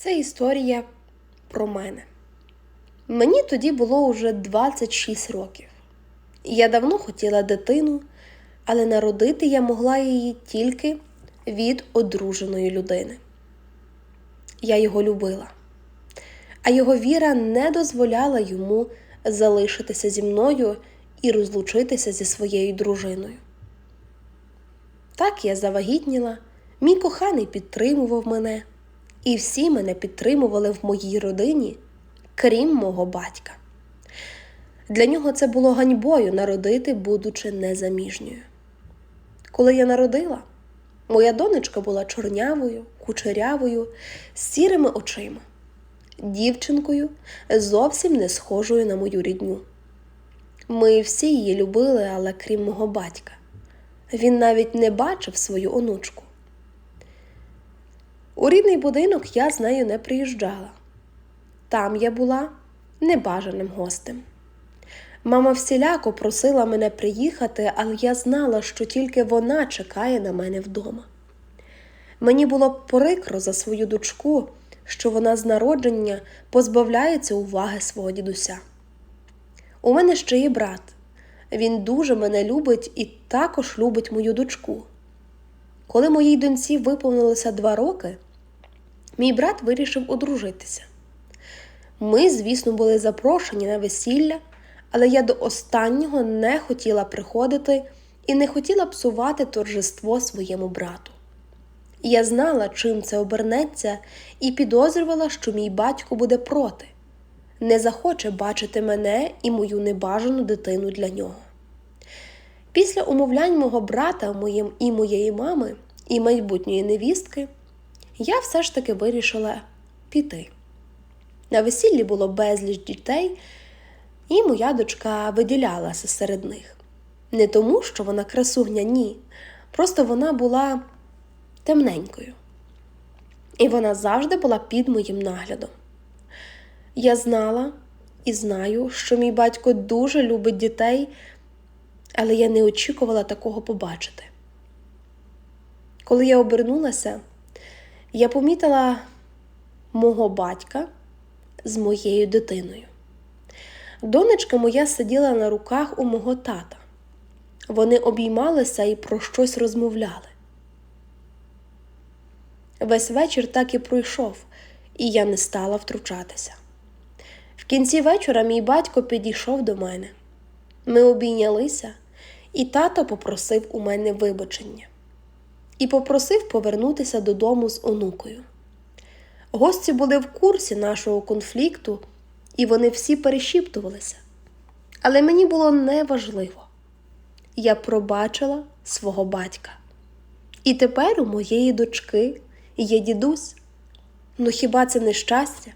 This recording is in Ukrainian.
Це історія про мене. Мені тоді було уже 26 років. Я давно хотіла дитину, але народити я могла її тільки від одруженої людини. Я його любила, а його віра не дозволяла йому залишитися зі мною і розлучитися зі своєю дружиною. Так я завагітніла, мій коханий підтримував мене, і всі мене підтримували в моїй родині, крім мого батька. Для нього це було ганьбою народити, будучи незаміжньою. Коли я народила, моя донечка була чорнявою, кучерявою, з сірими очима, дівчинкою, зовсім не схожою на мою рідню. Ми всі її любили, але крім мого батька. Він навіть не бачив свою онучку. У рідний будинок я з нею не приїжджала. Там я була небажаним гостем. Мама всіляко просила мене приїхати, але я знала, що тільки вона чекає на мене вдома. Мені було прикро за свою дочку, що вона з народження позбавляється уваги свого дідуся. У мене ще є брат. Він дуже мене любить і також любить мою дочку. Коли моїй доньці виповнилося два роки, мій брат вирішив одружитися. Ми, звісно, були запрошені на весілля, але я до останнього не хотіла приходити і не хотіла псувати торжество своєму брату. Я знала, чим це обернеться, і підозрювала, що мій батько буде проти, не захоче бачити мене і мою небажану дитину для нього. Після умовлянь мого брата моїм і моєї мами, і майбутньої невістки, я все ж таки вирішила піти. На весіллі було безліч дітей, і моя дочка виділялася серед них. Не тому, що вона красуня, ні. Просто вона була темненькою. І вона завжди була під моїм наглядом. Я знала і знаю, що мій батько дуже любить дітей, але я не очікувала такого побачити. Коли я обернулася, я помітила мого батька з моєю дитиною. Донечка моя сиділа на руках у мого тата. Вони обіймалися і про щось розмовляли. Весь вечір так і пройшов, і я не стала втручатися. В кінці вечора мій батько підійшов до мене. Ми обійнялися, і тато попросив у мене вибачення і попросив повернутися додому з онукою. Гості були в курсі нашого конфлікту, і вони всі перешіптувалися. Але мені було неважливо. Я пробачила свого батька. І тепер у моєї дочки є дідусь. Ну хіба це не щастя?